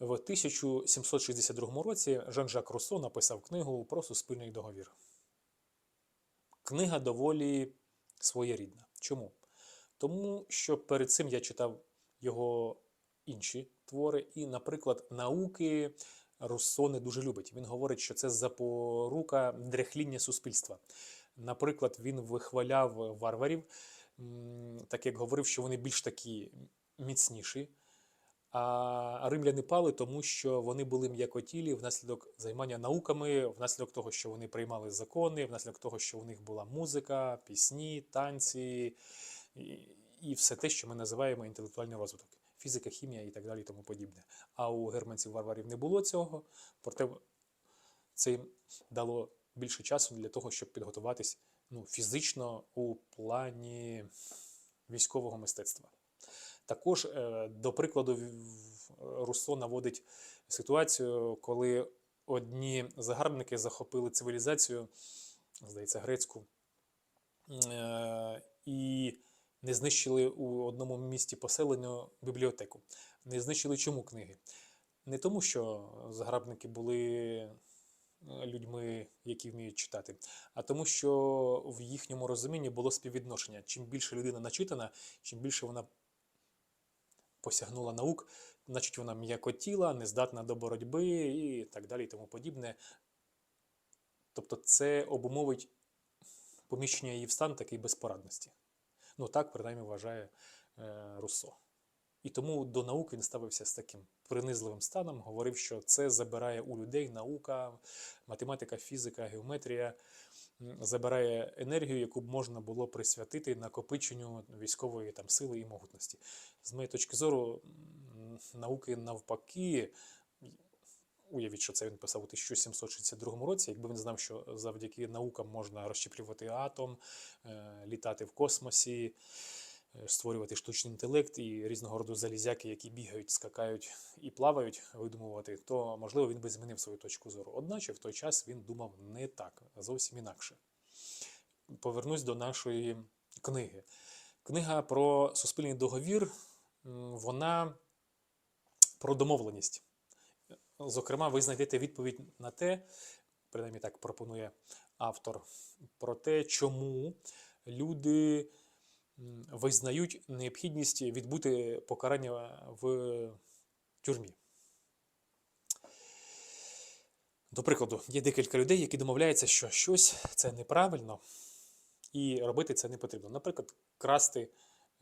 В 1762 році Жан-Жак Руссо написав книгу про суспільний договір. Книга доволі своєрідна. Чому? Тому що перед цим я читав його інші твори, і, наприклад, науки Руссо не дуже любить. Він говорить, що це запорука дряхління суспільства. Наприклад, він вихваляв варварів, так як говорив, що вони більш такі міцніші. А римляни пали, тому що вони були м'якотілі внаслідок займання науками, внаслідок того, що вони приймали закони, внаслідок того, що у них була музика, пісні, танці і, все те, що ми називаємо інтелектуальний розвиток. Фізика, хімія і так далі, і тому подібне. А у германців варварів не було цього, проте це їм дало більше часу для того, щоб підготуватись ну, фізично у плані військового мистецтва. Також, е, до прикладу, Руссо наводить ситуацію, коли одні загарбники захопили цивілізацію, здається, грецьку, е, і не знищили у одному місті поселення бібліотеку. Не знищили чому книги? Не тому, що загарбники були е, людьми, які вміють читати, а тому, що в їхньому розумінні було співвідношення. Чим більше людина начитана, чим більше вона посягнула наук, значить вона м'якотіла, нездатна до боротьби і так далі, і тому подібне. Тобто це обумовить поміщення її в стан такий безпорадності. Ну так, принаймні, вважає е, Руссо. І тому до науки він ставився з таким принизливим станом, говорив, що це забирає у людей наука, математика, фізика, геометрія, забирає енергію, яку б можна було присвятити накопиченню військової там, сили і могутності. З моєї точки зору, науки навпаки, уявіть, що це він писав у 1762 році. Якби він знав, що завдяки наукам можна розщеплювати атом, е, літати в космосі, створювати штучний інтелект і різного роду залізяки, які бігають, скакають і плавають, видумувати, то можливо він би змінив свою точку зору. Одначе в той час він думав не так, а зовсім інакше. Повернусь до нашої книги. Книга про суспільний договір, вона про домовленість. Зокрема, ви знайдете відповідь на те, принаймні так пропонує автор, про те, чому люди визнають необхідність відбути покарання в тюрмі. До прикладу, є декілька людей, які домовляються, що щось це неправильно і робити це не потрібно. Наприклад, красти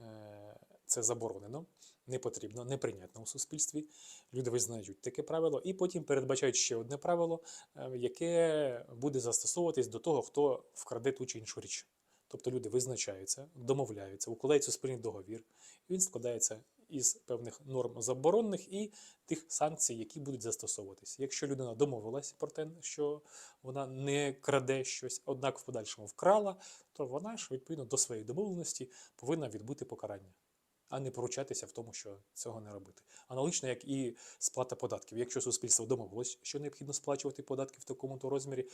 е, це заборонено, не потрібно, неприйнятно у суспільстві. Люди визнають таке правило, і потім передбачають ще одне правило, е, яке буде застосовуватись до того, хто вкраде ту чи іншу річ. Тобто люди визначаються, домовляються, укладають суспільний договір, і він складається із певних норм заборонних і тих санкцій, які будуть застосовуватись. Якщо людина домовилась про те, що вона не краде щось, однак в подальшому вкрала, то вона ж відповідно до своєї домовленості повинна відбути покарання, а не поручатися в тому, що цього не робити. Аналогічно, як і сплата податків. Якщо суспільство домовилось, що необхідно сплачувати податки в такому-то розмірі,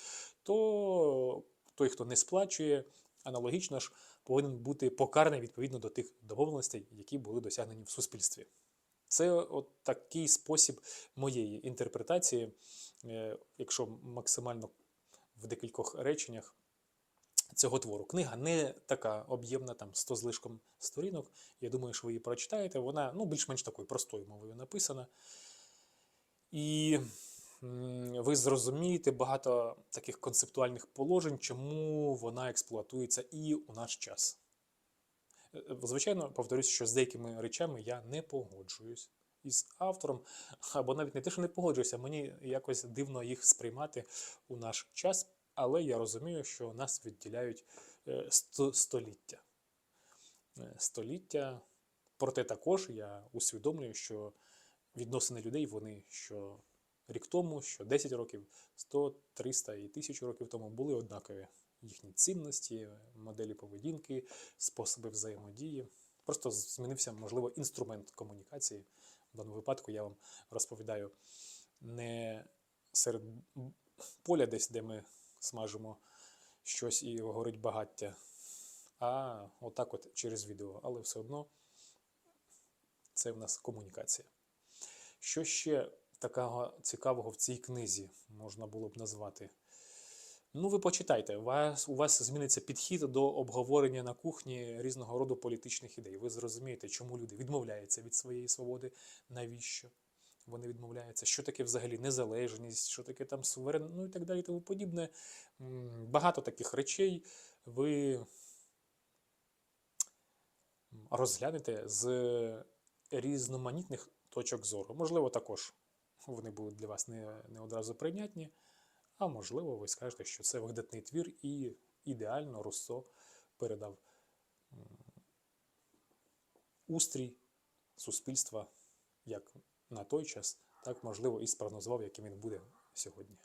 то той, хто не сплачує, аналогічно ж повинен бути покараний відповідно до тих домовленостей, які були досягнені в суспільстві. Це от такий спосіб моєї інтерпретації, е, якщо максимально в декількох реченнях цього твору. Книга не така об'ємна, там 100 з лишком сторінок. Я думаю, що ви її прочитаєте. Вона ну, більш-менш такою простою мовою написана. І ви зрозумієте багато таких концептуальних положень, чому вона експлуатується і у наш час. Е, е, Звичайно, повторюсь, що з деякими речами я не погоджуюсь із автором, або навіть не те, що не погоджуюся, мені якось дивно їх сприймати у наш час, але я розумію, що нас відділяють е, сто- століття. Століття. Проте також я усвідомлюю, що відносини людей вони що рік тому, що 10 років, 100, 300 і 1000 років тому були однакові. Їхні цінності, моделі поведінки, способи взаємодії. Просто змінився, можливо, інструмент комунікації. В даному випадку я вам розповідаю не серед поля, десь, де ми смажимо щось і горить багаття, а отак от через відео. Але все одно це в нас комунікація. Що ще такого цікавого в цій книзі можна було б назвати? Ну, ви почитайте, у вас, у вас зміниться підхід до обговорення на кухні різного роду політичних ідей. Ви зрозумієте, чому люди відмовляються від своєї свободи, навіщо вони відмовляються, що таке взагалі незалежність, що таке там суверен, ну і так далі, тому подібне. Багато таких речей ви розглянете з різноманітних точок зору. Можливо, також вони будуть для вас не, не одразу прийнятні, а можливо, ви скажете, що це видатний твір і ідеально Руссо передав устрій суспільства як на той час, так можливо і спрогнозував, яким він буде сьогодні.